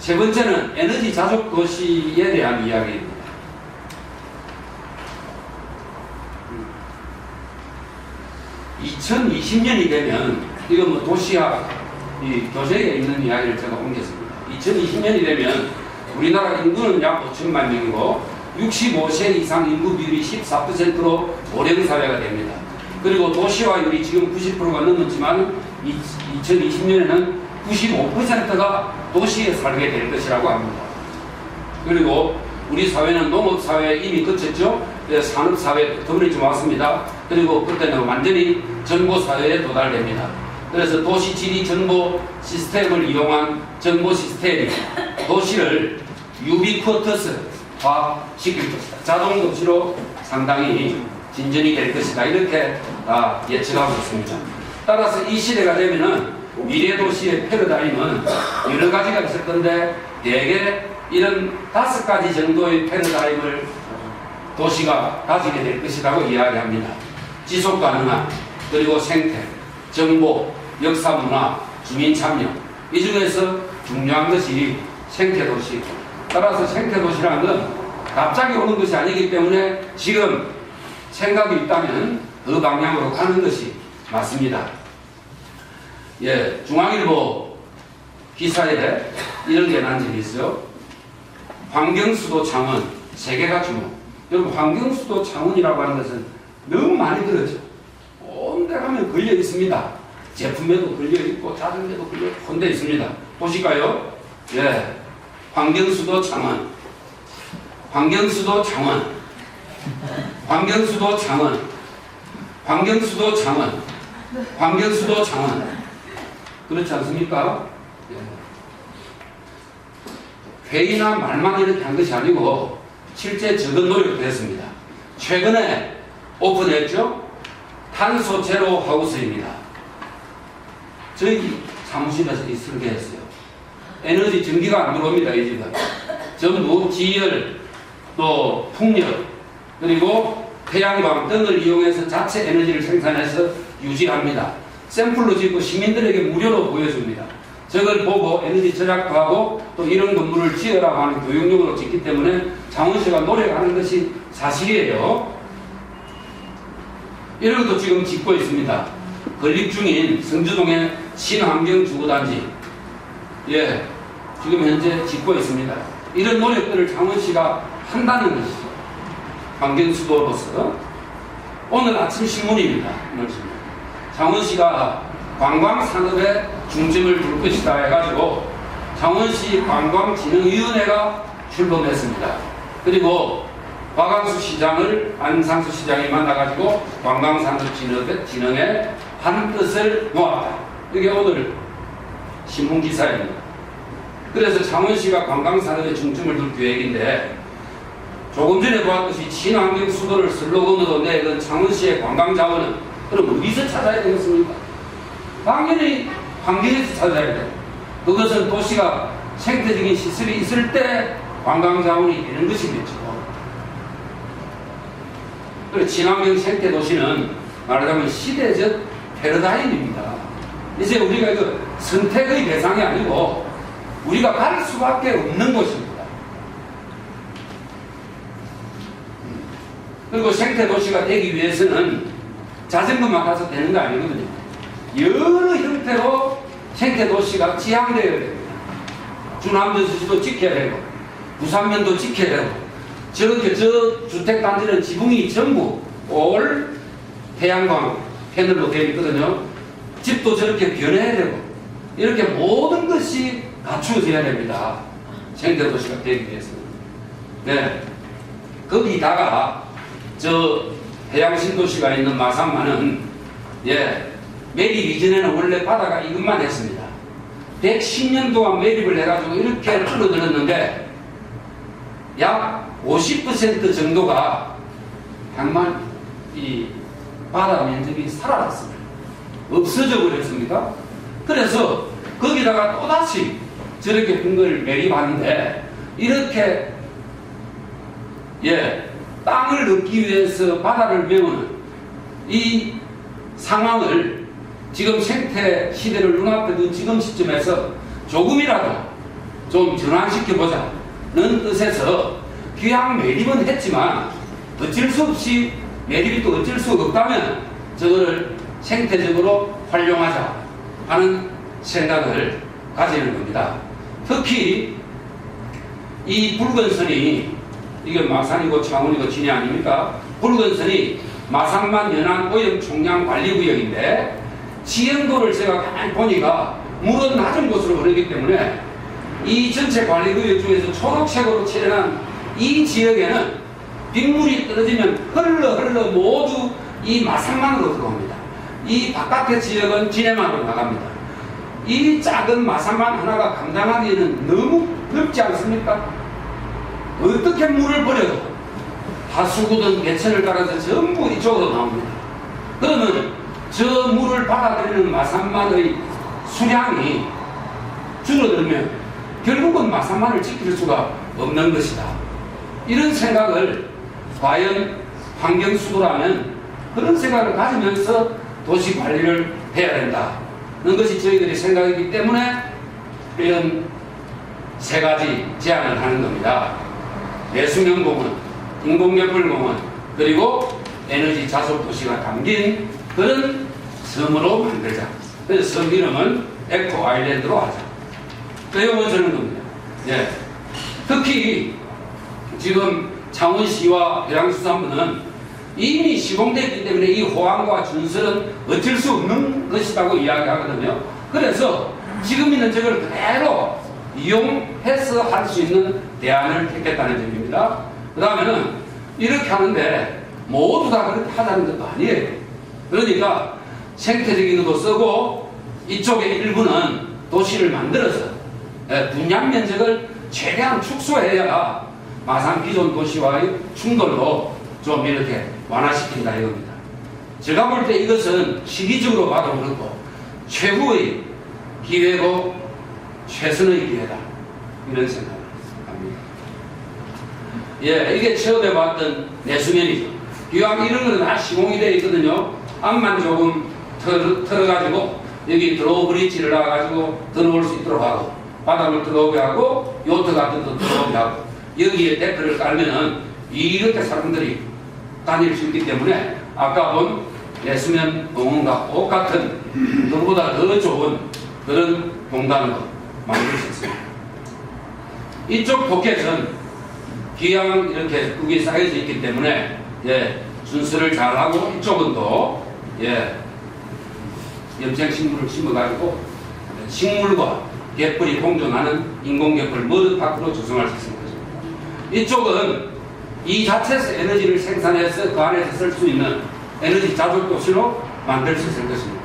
세 번째는 에너지 자족 도시에 대한 이야기입니다. 2020년이 되면 이건 뭐 도시학 이 교재에 있는 이야기를 제가 옮겼습니다. 2020년이 되면 우리나라 인구는 약 5천만 명이고 65세 이상 인구 비율이 14%로 고령 사회가 됩니다. 그리고 도시화율이 지금 90%가 넘었지만 2020년에는 95%가 도시에 살게 될 것이라고 합니다. 그리고 우리 사회는 농업 사회에 이미 거쳤죠. 예, 산업 사회 더블이 좀 왔습니다. 그리고 그때는 완전히 정보 사회에 도달됩니다. 그래서 도시 지리 정보 시스템을 이용한 정보 시스템이 도시를 유비쿼터스화 시킬 것이다. 자동 도시로 상당히 진전이 될 것이다. 이렇게 아, 예측하고 있습니다. 따라서 이 시대가 되면은 미래 도시의 패러다임은 여러 가지가 있을 건데 대개 이런 다섯 가지 정도의 패러다임을 도시가 가지게 될 것이라고 이야기합니다. 지속 가능한 그리고 생태, 정보, 역사 문화, 주민 참여 이 중에서 중요한 것이 생태 도시. 따라서 생태 도시라는 건 갑자기 오는 것이 아니기 때문에 지금 생각이 있다면 그 방향으로 가는 것이 맞습니다. 예, 중앙일보 기사에 이런 게 난 적이 있어요. 환경수도 창원, 세계가 주목. 여러분, 환경수도 창원이라고 하는 것은 너무 많이 들었죠. 온데 가면 걸려 있습니다. 제품에도 걸려 있고, 자전거에도 걸려 있고, 혼데 있습니다. 보실까요? 예. 환경수도 창원. 환경수도 창원. 환경수도 창원. 환경수도 창원. 환경수도 창원. 그렇지 않습니까? 예. 회의나 말만 이렇게 한 것이 아니고 실제 적은 노력도 했습니다. 최근에 오픈했죠? 탄소 제로 하우스입니다. 저희 사무실에서 이 설계했어요. 에너지 전기가 안 들어옵니다, 이 집은. 전부 지열, 또 풍력, 그리고 태양광 등을 이용해서 자체 에너지를 생산해서 유지합니다. 샘플로 짓고 시민들에게 무료로 보여줍니다. 저걸 보고 에너지 절약도 하고 또 이런 건물을 지으라고 하는 교육용으로 짓기 때문에 창원시가 노력하는 것이 사실이에요. 이런 것도 지금 짓고 있습니다. 건립 중인 성주동의 신환경주거단지. 예, 지금 현재 짓고 있습니다. 이런 노력들을 창원시가 한다는 것이죠. 환경수도로서. 오늘 아침 신문입니다. 오늘 신문. 창원시가 관광산업에 중점을 둘 것이다 해가지고 창원시 관광진흥위원회가 출범했습니다. 그리고 박광수 시장을 안상수 시장이 만나가지고 관광산업진흥에 한 뜻을 모았다. 이게 오늘 신문 기사입니다. 그래서 창원시가 관광산업에 중점을 둘 계획인데 조금 전에 보았듯이 친환경 수도를 슬로건으로 내건 창원시의 관광자원은 그럼 어디서 찾아야 되겠습니까? 당연히 환경에서 찾아야 돼요. 그것은 도시가 생태적인 시설이 있을 때 관광 자원이 되는 것이겠죠. 그리고 친환경 생태 도시는 말하자면 시대적 패러다임입니다. 이제 우리가 그 선택의 대상이 아니고 우리가 갈 수밖에 없는 곳입니다. 그리고 생태 도시가 되기 위해서는 자전거만 가서 되는 거 아니거든요. 여러 형태로 생태 도시가 지향되어야 됩니다. 주남전수시도 지켜야 되고, 부산면도 지켜야 되고, 저렇게 저 주택단지는 지붕이 전부 올 태양광 패널로 되어 있거든요. 집도 저렇게 변해야 되고, 이렇게 모든 것이 갖추어져야 됩니다. 생태 도시가 되기 위해서는. 네. 거기다가 저 해양 신도시가 있는 마산만은 예 매립 이전에는 원래 바다가 이것만 했습니다. 110년 동안 매립을 해가지고 이렇게 흘러들었는데 약 50% 정도가 정말 이 바다 면적이 사라졌습니다. 없어져 버렸습니다. 그래서 거기다가 또다시 저렇게 큰 걸 매립하는데 이렇게 예 땅을 얻기 위해서 바다를 메우는 이 상황을 지금 생태 시대를 눈앞에 둔 지금 시점에서 조금이라도 좀 전환시켜보자는 뜻에서 귀향 매립은 했지만 어쩔 수 없이 매립이 또 어쩔 수 없다면 저거를 생태적으로 활용하자 하는 생각을 가지는 겁니다. 특히 이 붉은 선이 이게 마산이고 창원이고 진해 아닙니까? 붉은 선이 마산만 연안 오염 총량 관리 구역인데 지형도를 제가 가만히 보니까 물은 낮은 곳으로 흐르기 때문에 이 전체 관리 구역 중에서 초록색으로 칠해난 이 지역에는 빗물이 떨어지면 흘러 흘러 모두 이 마산만으로 들어옵니다. 이 바깥의 지역은 진해만으로 나갑니다. 이 작은 마산만 하나가 감당하기에는 너무 넓지 않습니까? 어떻게 물을 버려도 하수구든 개천을 따라서 전부 이쪽으로 나옵니다. 그러면 저 물을 받아들이는 마산만의 수량이 줄어들면 결국은 마산만을 지킬 수가 없는 것이다. 이런 생각을 과연 환경수도라면 그런 생각을 가지면서 도시 관리를 해야 된다는 것이 저희들의 생각이기 때문에 이런 세 가지 제안을 하는 겁니다. 내수면 공원, 인공개발 공원, 그리고 에너지 자속 도시가 담긴 그런 섬으로 만들자. 그래서 섬 이름은 에코 아일랜드로 하자. 그용은 저는 겁니다. 예. 특히 지금 창원시와 해양수산부는 이미 시공됐기 때문에 이 호황과 준설은 어쩔 수 없는 것이라고 이야기하거든요. 그래서 지금 있는 저걸 그대로 이용해서 할 수 있는 대안을 택했다는 점입니다. 그 다음에는 이렇게 하는데 모두 다 그렇게 하자는 것도 아니에요. 그러니까 생태적인 것도 쓰고 이쪽의 일부는 도시를 만들어서 예, 분양 면적을 최대한 축소해야 마산 기존 도시와의 충돌도 좀 이렇게 완화시킨다 이겁니다. 제가 볼 때 이것은 시기적으로 봐도 그렇고 최후의 기회고 최선의 기회다 이런 합니다. 예, 이게 처음에 봤던 내수면이죠. 기왕 이런 거는 다 시공이 되어 있거든요. 앞만 조금 털, 털어가지고 여기 드로우 브릿지를 놔가지고 들어올 수 있도록 하고 바닥을 들어오게 하고 요트 같은 거 들어오게 하고 여기에 데크를 깔면은 이렇게 사람들이 다닐 수 있기 때문에 아까 본 내수면 공원과 똑같은 그보다 더 좋은 그런 공간으로 만들 수 있습니다. 이쪽 포켓은 기왕 이렇게 흙이 쌓여져 있기 때문에 예, 순서를 잘하고 이쪽은 또 예, 염생식물을 심어가지고 식물과 갯벌이 공존하는 인공갯벌 머드 파크로 조성할 수 있습니다. 이쪽은 이 자체에서 에너지를 생산해서 그 안에서 쓸 수 있는 에너지 자족 도시로 만들 수 있을 것입니다.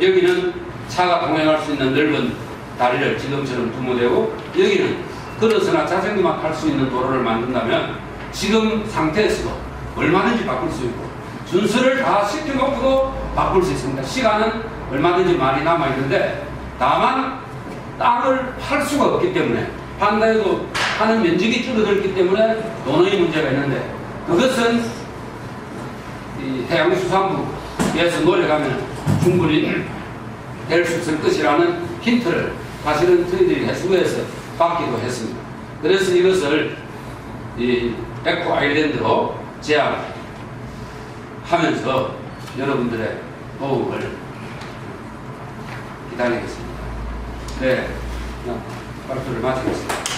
여기는 차가 통행할 수 있는 넓은 다리를 지금처럼 두면 되고 여기는 걸어서나 자전거만 탈 수 있는 도로를 만든다면 지금 상태에서도 얼마든지 바꿀 수 있고 준수를 다 시켜놓고도 바꿀 수 있습니다. 시간은 얼마든지 많이 남아 있는데 다만 땅을 팔 수가 없기 때문에 판다 해도 하는 면적이 줄어들기 때문에 돈의 문제가 있는데 그것은 이 해양수산부에서 노력하면 충분히 될 수 있을 것이라는 힌트를 사실은 저희들이 해수부에서 받기도 했습니다. 그래서 이것을 이 에코 아일랜드로 제안하면서 여러분들의 도움을 기다리겠습니다. 네, 발표를 마치겠습니다.